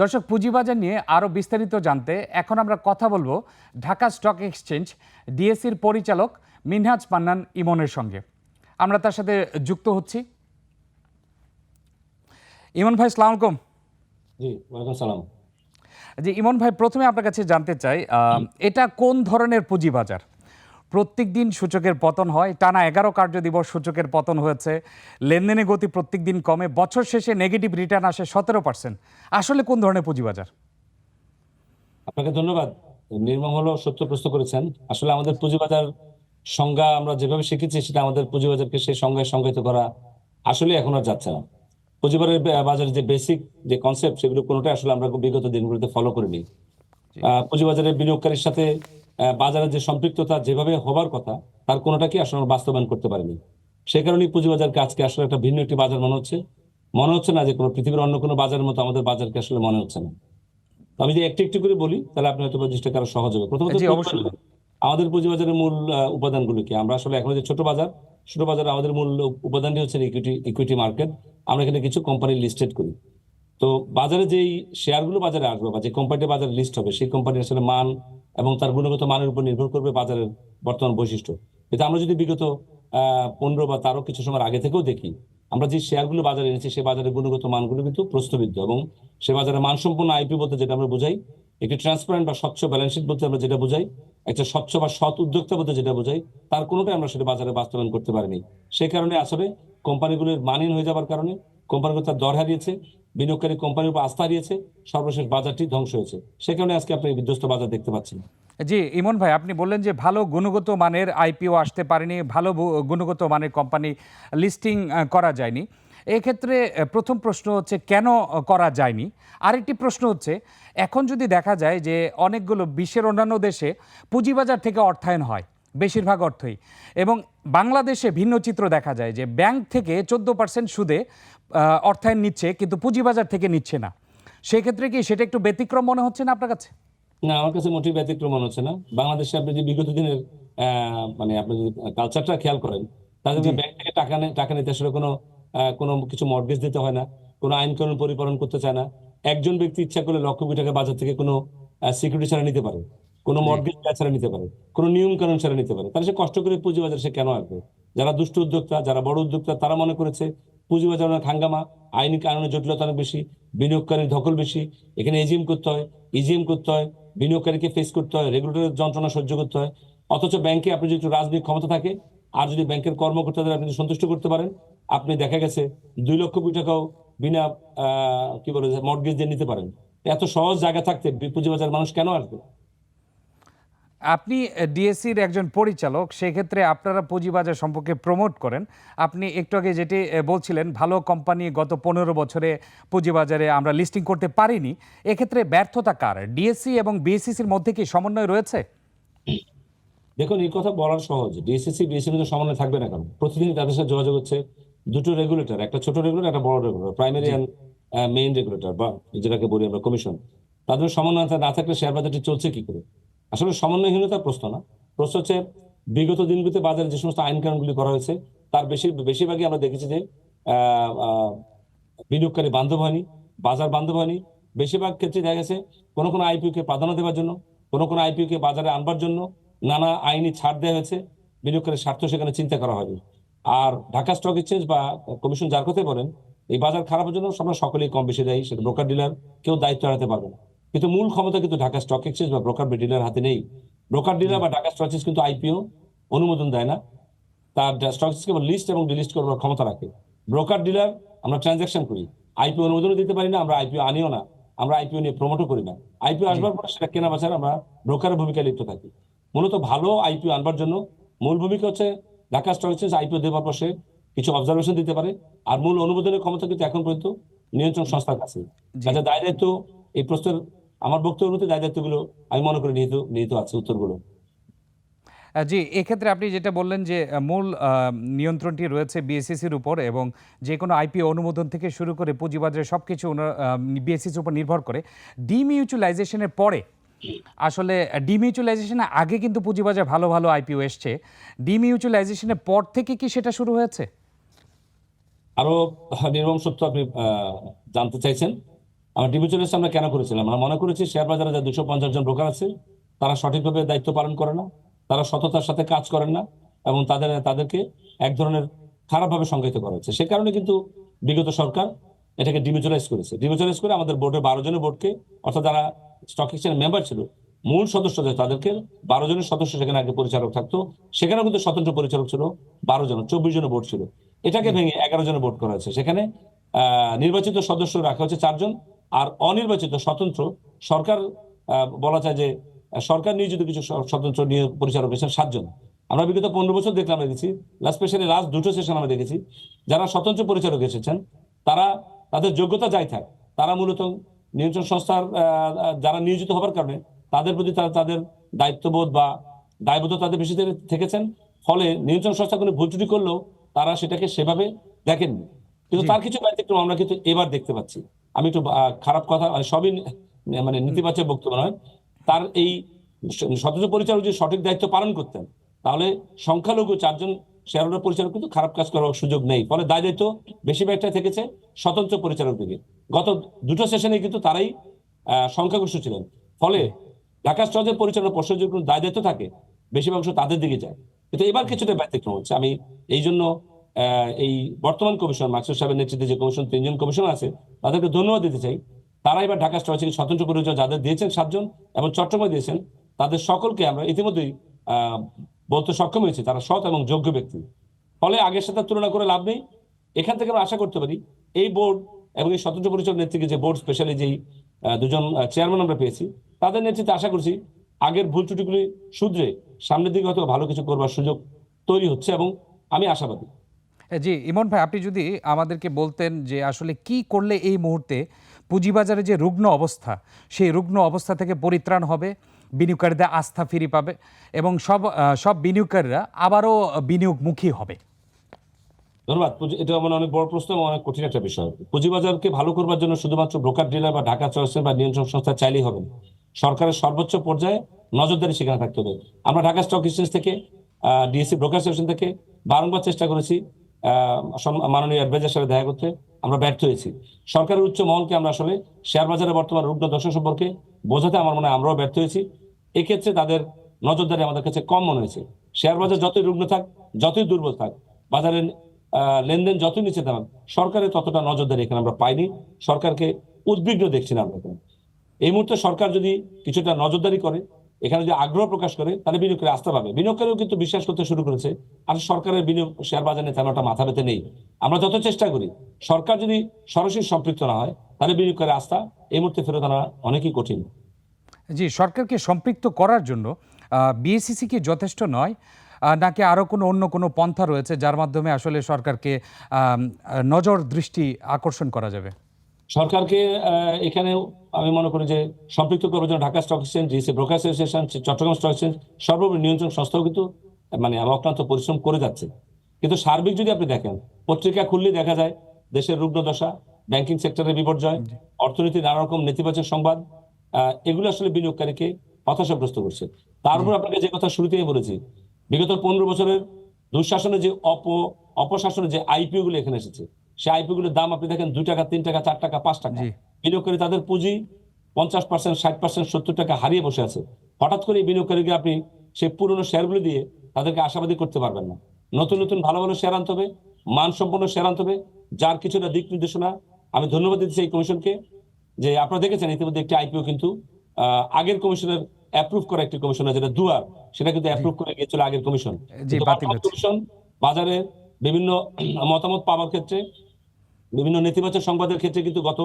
দর্শক পুঁজিবাজার নিয়ে আরও বিস্তারিত জানতে এখন আমরা কথা বলব ঢাকা স্টক এক্সচেঞ্জ ডিএসসির পরিচালক মিনহাজ পান্নান ইমনের সঙ্গে। আমরা তার সাথে যুক্ত হচ্ছি। ইমন ভাই সালাম আলাইকুম। জি ওয়ালাইকুম সালাম জি ইমন ভাই প্রথমে আপনার কাছে জানতে চাই এটা কোন ধরনের পুঁজিবাজার? প্রত্যেক দিন সূচকের পতন হয়। টানা এগারো কার্য দিবস সূচকের পতন হয়েছে। লেনদেনের গতি প্রত্যেক দিন কমে। বছর শেষে নেগেটিভ রিটার্ন আসে সতেরো পার্সেন্ট আসলে কোন ধরনের পুঁজিবাজার? আপনাকে ধন্যবাদ। নির্মম হলো সত্য প্রশ্ন করেছেন। আসলে আমাদের পুঁজিবাজার সংজ্ঞা আমরা যেভাবে শিখেছি সেটা আমাদের পুঁজিবাজারকে সেই সংজ্ঞায় সংজ্ঞায়িত করা আসলে এখন আর যাচ্ছে না। পুঁজিবাজারের বাজারের যে বেসিক যে কনসেপ্ট সেগুলো কোনোটাই আসলে আমরা বিগত দিনগুলোতে ফলো করিনি। পুঁজিবাজারের বিনিয়োগকারীর সাথে বাজারের যে সম্পৃক্ততা যেভাবে হবার কথা তার কোনোটাকে আসলে আমরা বাস্তবায়ন করতে পারিনি? সেই কারণেই পুঁজিবাজারকে আজকে আসলে একটা ভিন্ন একটি বাজার মনে হচ্ছে। মনে হচ্ছে না যে কোনো পৃথিবীর অন্য কোনো বাজারের মতো আমাদের বাজারকে আসলে মনে হচ্ছে না। আমি যদি একটু একটু করে বলি তাহলে আপনি হয়তো জিনিসটা আরও সহজ হবে। প্রথমত। আমাদের পুঁজিবাজারের মূল উপাদানগুলো কি আমরা আসলে এখন যে ছোট বাজার ছোট বাজারে আমাদের মূল উপাদানটি হচ্ছে ইকুইটি ইকুইটি মার্কেট আমরা এখানে কিছু কোম্পানি লিস্টেড করি। তো বাজারে যেই শেয়ারগুলো বাজারে আসবে বা যে কোম্পানিটা বাজারে লিস্ট হবে, সেই কোম্পানির আসলে মান এবং তার গুণগত মানের উপর নির্ভর করবে বাজারের বর্তমান বৈশিষ্ট্য। কিন্তু আমরা যদি বিগত পনেরো বা তারও কিছু সময় আগে থেকেও দেখি, আমরা যে শেয়ারগুলো বাজারে এনেছি, সে বাজারের গুণগত মানগুলো কিন্তু প্রশ্নবিদ্ধ এবং সে বাজারে মানসম্পন্ন আইপি বলতে যেটা আমরা বুঝাই, একটি ট্রান্সপারেন্ট বা স্বচ্ছ ব্যালেন্স শিট বলতে আমরা যেটা বুঝাই, একটা স্বচ্ছ বা সৎ উদ্যোক্তা বলতে যেটা বুঝাই, তার কোনোটাই আমরা সেটা বাজারে বাস্তবায়ন করতে পারিনি। সেই কারণে আসলে কোম্পানিগুলোর মানহীন হয়ে যাওয়ার কারণে কোম্পানিগুলো তার দর হারিয়েছে, বিনিয়োগকারী কোম্পানির উপর আস্থা হারিয়েছে, সর্বশেষ বাজারটি ধ্বংস হয়েছে। সে কারণে আজকে আপনি বিধ্বস্ত বাজার দেখতে পাচ্ছেন। জি, ইমন ভাই, আপনি বললেন যে ভালো গুণগত মানের আইপিও আসতে পারেনি, ভালো গুণগত মানের কোম্পানি লিস্টিং করা যায়নি। এক্ষেত্রে প্রথম প্রশ্ন হচ্ছে, কেন করা যায়নি? আরেকটি প্রশ্ন হচ্ছে, এখন যদি দেখা যায় যে অনেকগুলো বিশ্বের অন্যান্য দেশে পুঁজিবাজার থেকে অর্থায়ন হয় বেশিরভাগ অর্থই। এবং বাংলাদেশে ভিন্ন চিত্র দেখা যায় যে ব্যাংক থেকে চোদ্দ পার্সেন্ট সুদে অর্থায়ন নিচ্ছে কিন্তু পুঁজিবাজার থেকে নিচ্ছে না। সেক্ষেত্রে কি সেটা একটু ব্যতিক্রম মনে হচ্ছে না আপনার কাছে? না আমার কাছে মোটেই ব্যতিক্রম মনে হচ্ছে না। বাংলাদেশে আপনি যে বিগত দিনের মানে আপনি যদি কালচারটা খেয়াল করেন তাদের। ব্যাংক থেকে টাকা টাকা নিতে আসলে কোনো কোনো কিছু মর্গেজ দিতে হয় না কোনো আইন কানুন পরিপালন করতে চায় না। একজন ব্যক্তি ইচ্ছা করলে লক্ষ কোটি টাকা বাজার থেকে কোনো সিকিউরিটি ছাড়া নিতে পারে। কোনো। মর্গেজ ছাড়া নিতে পারে কোনো নিয়ম কানুন ছাড়া নিতে পারে। তাহলে সে কষ্ট করে পুঁজিবাজার সে কেন আসবে যারা দুষ্ট উদ্যোক্তা যারা বড় উদ্যোক্তা তারা মনে করেছে পুঁজিবাজার অনেক হাঙ্গামা আইনি কানুনের জটিলতা অনেক বেশি বিনিয়োগকারীর ধকল বেশি। এখানে এজিএম করতে হয় ইজিএম করতে হয় বিনিয়োগকারীকে ফেস করতে হয় রেগুলেটরের যন্ত্রণা সহ্য করতে হয়। অথচ ব্যাংকে আপনি যদি রাজনৈতিক ক্ষমতা থাকে আর যদি ব্যাংকের কর্মকর্তাদের আপনি সন্তুষ্ট করতে পারেন আপনি দেখা গেছে দুই লক্ষ কোটি টাকাও বিনা আহ, কি বলে মর্গেজ দিয়ে নিতে পারেন। এত সহজ জায়গা থাকতে পুঁজিবাজার মানুষ কেন আসবে? আপনি ডিএসসির একজন পরিচালক সেক্ষেত্রে আপনারা পুঁজিবাজার সম্পর্কে প্রমোট করেন। আপনি একটু আগে যেটি বলছিলেন ভালো কোম্পানি গত পনেরো বছরে পুঁজিবাজারে আমরা লিস্টিং করতে পারিনি। এক্ষেত্রে ব্যর্থতা কার? ডিএসসি এবং বিএসসিসির মধ্যে কি সমন্বয় রয়েছে? দেখুন এই কথা বলার সহজ। ডিএসসিসি বিএসসি মধ্যে সমন্বয় থাকবে না কেন? প্রতিদিন তাদের সাথে যোগাযোগ হচ্ছে দুটো রেগুলেটর একটা ছোট রেগুলেটর একটা বড় regulator primary and main regulator বা যেটাকে বলি আমরা কমিশন তাদের সমন্বয় না থাকলে শেয়ার বাজারটি চলছে কি করে? আসলে সমন্বয়হীনতার প্রশ্ন না। প্রশ্ন হচ্ছে, বিগত দিনগুলিতে বাজারে যে সমস্ত আইন কানুনগুলি করা হয়েছে, তার বেশি বেশিরভাগই আমরা দেখেছি যে বিনিয়োগকারী বান্ধব হয়নি, বাজার বান্ধব হয়নি। বেশিরভাগ ক্ষেত্রে দেখা গেছে, কোনো কোনো আইপিও কে প্রাধান্য দেওয়ার জন্য, কোনো কোনো আইপিও কে বাজারে আনবার জন্য নানা আইনি ছাড় দেওয়া হয়েছে, বিনিয়োগকারীর স্বার্থ সেখানে চিন্তা করা হয়নি। আর ঢাকা স্টক এক্সচেঞ্জ বা কমিশন যার কথাই বলেন, এই বাজার খারাপের জন্য আমরা সকলেই কম বেশি দায়ী, সেটা ব্রোকার ডিলার কেউ দায়িত্ব এড়াতে পারবে না। কিন্তু মূল ক্ষমতা কিন্তু ঢাকা স্টক এক্সচেঞ্জ বা ব্রোকার বা ডিলার হাতে নেই। ব্রোকার ডিলার বা ঢাকা স্টক এক্সচেঞ্জ কিন্তু আইপিও অনুমোদন দেয় না। তার স্টক কেবল লিস্ট এবং ডিলিস্ট করবার ক্ষমতা রাখে। ব্রোকার ডিলার আমরা ট্রানজাকশন করি। আইপিও অনুমোদনও দিতে পারি না আমরা আইপিও আনিও না। আমরা আইপিও নিয়ে প্রমোটও করি না। আইপিও আসবার পরে সেটা কেনা বেচার আমরা ব্রোকারের ভূমিকায় লিপ্ত থাকি। মূলত ভালো আইপিও আনবার জন্য মূল ভূমিকা হচ্ছে ঢাকা স্টক এক্সচেঞ্জ আইপিও দেওয়ার পর সে কিছু অবজারভেশন দিতে পারে। আর মূল অনুমোদনের ক্ষমতা কিন্তু এখন পর্যন্ত নিয়ন্ত্রণ সংস্থার কাছে। কাজে দায় দায়িত্ব এই প্রশ্নের আমার বক্তব্য অনুযায়ী দায় দায়িত্বগুলো আমি মনে করি নিহিত নিহিত আছে উত্তরগুলো। জি এক্ষেত্রে আপনি যেটা বললেন যে মূল নিয়ন্ত্রণটি রয়েছে বিএসসিসির উপর এবং যে কোনো আইপিও অনুমোদন থেকে শুরু করে পুঁজিবাজারে সব কিছু বিএসসিসির উপর নির্ভর করে। ডিমিউচুয়ালাইজেশনের পরে আসলে ডিমিউচুয়ালাইজেশনের আগে কিন্তু পুঁজিবাজার ভালো ভালো আইপিও এসছে। ডিমিউচুয়ালাইজেশনের পর থেকে কি সেটা শুরু হয়েছে? আরও নির্মম সত্য আপনি জানতে চাইছেন। আমরা ডিমিচুয়ালাইজ আমরা কেন করেছিলাম? আমরা মনে করেছি শেয়ার বাজারে যে দুশো পঞ্চাশ জন ব্রোকার আছে তারা সঠিকভাবে দায়িত্ব পালন করে না তারা সততার সাথে কাজ করেন না এবং তাদের তাদেরকে এক ধরনের খারাপভাবে সংজ্ঞায়িত করা হচ্ছে। সে কারণে কিন্তু বিগত সরকার এটাকে ডিমিচুয়ালাইজ করেছে। ডিমিচুয়ালাইজ করে আমাদের বোর্ডের বারো জনের বোর্ডকে অর্থাৎ যারা স্টক এক্সচেঞ্জ মেম্বার ছিল মূল সদস্য যে তাদেরকে বারো জনের সদস্য সেখানে আগে পরিচালক থাকতো সেখানেও কিন্তু স্বতন্ত্র পরিচালক ছিল বারো জন চব্বিশ জনের বোর্ড ছিল। এটাকে ভেঙে এগারো জনের বোর্ড করা হয়েছে। সেখানে নির্বাচিত সদস্য রাখা হচ্ছে চারজন। আর অনির্বাচিত স্বতন্ত্র সরকার বলা যায় যে সরকার নিয়োজিত কিছু স্বতন্ত্র নিয়োগ পরিচালক রয়েছেন সাতজন। আমরা বিগত পনেরো বছর দেখলাম দেখেছি স্পেশালি লাস্ট দুটো সেশন আমরা দেখেছি। যারা স্বতন্ত্র পরিচালক এসেছেন, তারা তাদের যোগ্যতা যাই থাক, তারা মূলত নিয়ন্ত্রণ সংস্থার যারা নিয়োজিত হবার কারণে তাদের প্রতি তারা তাদের দায়িত্ববোধ বা দায়বদ্ধতা তাদের বেশি থেকেছেন। ফলে নিয়ন্ত্রণ সংস্থা কোনো ভুল ত্রুটি করলেও তারা সেটাকে সেভাবে দেখেননি। কিন্তু তার কিছু ব্যতিক্রম আমরা কিন্তু এবার দেখতে পাচ্ছি। আমি একটু খারাপ কথা মানে সবই মানে নেতিবাচক বক্তব্য নয়। তার এই স- স্বতন্ত্র পরিচালক যদি সঠিক দায়িত্ব পালন করতেন তাহলে সংখ্যালঘু চারজন শেয়ার হোল্ডার পরিচালক কিন্তু খারাপ কাজ করার সুযোগ নেই। ফলে দায় দায়িত্ব বেশিরভাগটা থেকেছে স্বতন্ত্র পরিচালক দিকে গত দুটো সেশনে কিন্তু তারাই সংখ্যাগরিষ্ঠ ছিলেন। ফলে ঢাকা স্টকের পরিচালনা পর্ষদ যদি কোনো দায় দায়িত্ব থাকে বেশিরভাগ তাদের দিকে যায়। কিন্তু এবার কিছুটা ব্যতিক্রম হচ্ছে। আমি এই জন্য এই বর্তমান কমিশন মাকসুদ সাহেবের নেতৃত্বে যে কমিশন, তিনজন কমিশন আছে, তাদেরকে ধন্যবাদ দিতে চাই। তারা এবার ঢাকা স্টক স্বতন্ত্র পরিচয় যাদের দিয়েছেন সাতজন এবং চট্টগ্রামে দিয়েছেন, তাদের সকলকে আমরা ইতিমধ্যেই বলতে সক্ষম হয়েছি, তারা সৎ এবং যোগ্য ব্যক্তি। ফলে আগের সাথে তুলনা করে লাভ নেই। এখান থেকে আমরা আশা করতে পারি, এই বোর্ড এবং এই স্বতন্ত্র পরিচয় নেতৃত্বে যে বোর্ড, স্পেশালি যেই দুজন চেয়ারম্যান আমরা পেয়েছি, তাদের নেতৃত্বে আশা করছি আগের ভুল ত্রুটিগুলি শুধরে সামনের দিকে হয়তো ভালো কিছু করবার সুযোগ তৈরি হচ্ছে এবং আমি আশাবাদী। জি, ইমন ভাই, আপনি যদি আমাদেরকে বলতেন যে আসলে কি করলে এই মুহূর্তে পুঁজিবাজারে যে রুগ্ন অবস্থা, সেই রুগ্ন অবস্থা থেকে পরিত্রাণ হবে বিনিয়োগকারীদের আস্থা ফিরে পাবে এবং সব সব বিনিয়োগকারীরা আবারও বিনিয়োগমুখী হবে? ধন্যবাদ। এটা মানে অনেক বড় প্রশ্ন এবং অনেক কঠিন একটা বিষয়। পুঁজিবাজারকে ভালো করবার জন্য শুধুমাত্র ব্রোকার ডিলার বা ঢাকা চয়েসেন বা নিয়ন্ত্রণ সংস্থা চাইলেই হবে। সরকারের সর্বোচ্চ পর্যায়ে নজরদারি সেখানে থাকতে হবে। আমরা ঢাকা স্টক এক্সচেঞ্জ থেকে ডিএসসি ব্রোকার থেকে বারংবার চেষ্টা করেছি মাননীয় অ্যাডভাইজার সাথে দেখা করতে আমরা ব্যর্থ হয়েছি। সরকারের উচ্চ মহলকে আমরা আসলে শেয়ার বাজারে বর্তমান রুগ্ন দশা সম্পর্কে বোঝাতে আমার মনে হয় আমরাও ব্যর্থ হয়েছি। এক্ষেত্রে তাদের নজরদারি আমাদের কাছে কম মনে হয়েছে। শেয়ার বাজার যতই রুগ্ন থাক, যতই দুর্বল থাক, বাজারের লেনদেন যতই নিচে দাম সরকারের ততটা নজরদারি এখানে আমরা পাইনি। সরকারকে উদ্বিগ্ন দেখছি না আমরা এই মুহূর্তে সরকার যদি কিছুটা নজরদারি করে এখানে যদি আগ্রহ প্রকাশ করে, তাহলে বিনিয়োগকারী আস্থা পাবে। বিনিয়োগকারীও কিন্তু বিশ্বাস করতে শুরু করেছে। আর সরকারের বিনিয়োগ শেয়ার বাজারে তেমনটা মাথা পেতে নেই। আমরা যত চেষ্টা করি, সরকার যদি সরাসরি সম্পৃক্ত না হয়, তাহলে বিনিয়োগকারী আস্থা এই মুহূর্তে ফেরত আনা অনেকই কঠিন। জি, সরকারকে সম্পৃক্ত করার জন্য বিএসসিসি কি যথেষ্ট নয় নাকি আরও কোনো অন্য কোনো পন্থা রয়েছে, যার মাধ্যমে আসলে সরকারকে নজর দৃষ্টি আকর্ষণ করা যাবে? সরকারকে এখানে আমি মনে করি যে সম্পৃক্ত করার জন্য Dhaka stock exchange DC broker association Chittagong stock exchange সর্বোপরি নিয়ন্ত্রণ সংস্থাও কিন্তু মানে অক্লান্ত পরিশ্রম করে যাচ্ছে। কিন্তু সার্বিক যদি আপনি দেখেন পত্রিকা খুললে দেখা যায় দেশের রুগ্ন দশা ব্যাংকিং সেক্টরের বিপর্যয় অর্থনীতি নানা রকম নেতিবাচক সংবাদ এগুলো আসলে বিনিয়োগকারীকে হতাশাগ্রস্ত করছে। তার উপর আপনাকে যে কথা শুরুতেই বলেছি বিগত পনেরো বছরের দুঃশাসনের যে অপ অপশাসনের যে আইপিও গুলো এখানে এসেছে সেই আইপিও গুলোর দাম আপনি দেখেন দুই টাকা তিন টাকা চার টাকা পাঁচ টাকা। বিনিয়োগকারী তাদের পুঁজি পঞ্চাশ পার্সেন্ট ষাট পার্সেন্ট সত্তর টাকা হারিয়ে বসে আছে। হঠাৎ করে বিনিয়োগকারীকে আপনি সেই পুরনো শেয়ারগুলো দিয়ে তাদেরকে আশাবাদী করতে পারবেন না। নতুন নতুন ভালো ভালো শেয়ার আনতে হবে মানসম্পন্ন শেয়ার আনতে হবে যার কিছুটা দিক নির্দেশনা। আমি ধন্যবাদ দিচ্ছি এই কমিশনকে যে আপনারা দেখেছেন ইতিমধ্যে একটি আইপিও কিন্তু আগের কমিশনের অ্যাপ্রুভ করা একটি কমিশন যেটা দুয়ার। সেটা কিন্তু অ্যাপ্রুভ করে গিয়েছিল আগের কমিশন। কমিশন বাজারে বিভিন্ন মতামত পাওয়ার ক্ষেত্রে বিভিন্ন নেতিবাচক সংবাদের ক্ষেত্রে কিন্তু গত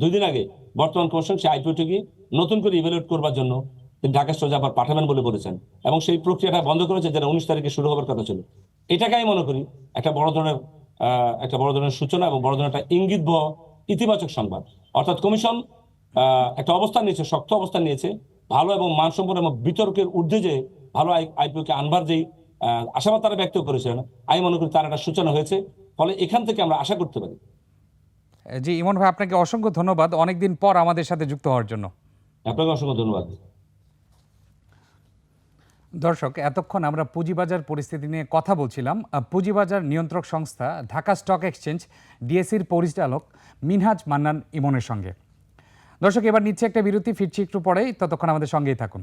দুই দিন আগে বর্তমান কমিশন সেই আইপিওটিকে নতুন করে ইভ্যালুয়েট করবার জন্য তিনি ঢাকা স্টক আবার পাঠাবেন বলে বলেছেন এবং সেই প্রক্রিয়াটা বন্ধ করেছে যেটা উনিশ তারিখে শুরু হবার কথা ছিল। এটাকে আমি মনে করি একটা বড় ধরনের একটা বড় ধরনের সূচনা এবং বড় ধরনের একটা ইঙ্গিত ইতিবাচক সংবাদ। অর্থাৎ কমিশন একটা অবস্থান নিয়েছে, শক্ত অবস্থান নিয়েছে, ভালো এবং মানসম্পন্ন এবং বিতর্কের ঊর্ধ্বে যে ভালো আইপিও কে আনবার যেই আশাবাদ তারা ব্যক্ত করেছিলেন, আমি মনে করি তার একটা সূচনা হয়েছে। ফলে এখান থেকে আমরা আশা করতে পারি জি ইমন ভাই আপনাকে অসংখ্য ধন্যবাদ অনেকদিন পর আমাদের সাথে যুক্ত হওয়ার জন্য। আপনাকে অসংখ্য ধন্যবাদ। দর্শক এতক্ষণ আমরা পুঁজিবাজার পরিস্থিতি নিয়ে কথা বলছিলাম। পুঁজিবাজার নিয়ন্ত্রক সংস্থা ঢাকা স্টক এক্সচেঞ্জ ডিএসির পরিচালক মিনহাজ মান্নান ইমনের সঙ্গে। দর্শক এবার নিচ্ছে একটা বিরতি ফিরছি একটু পরেই ততক্ষণ আমাদের সঙ্গেই থাকুন।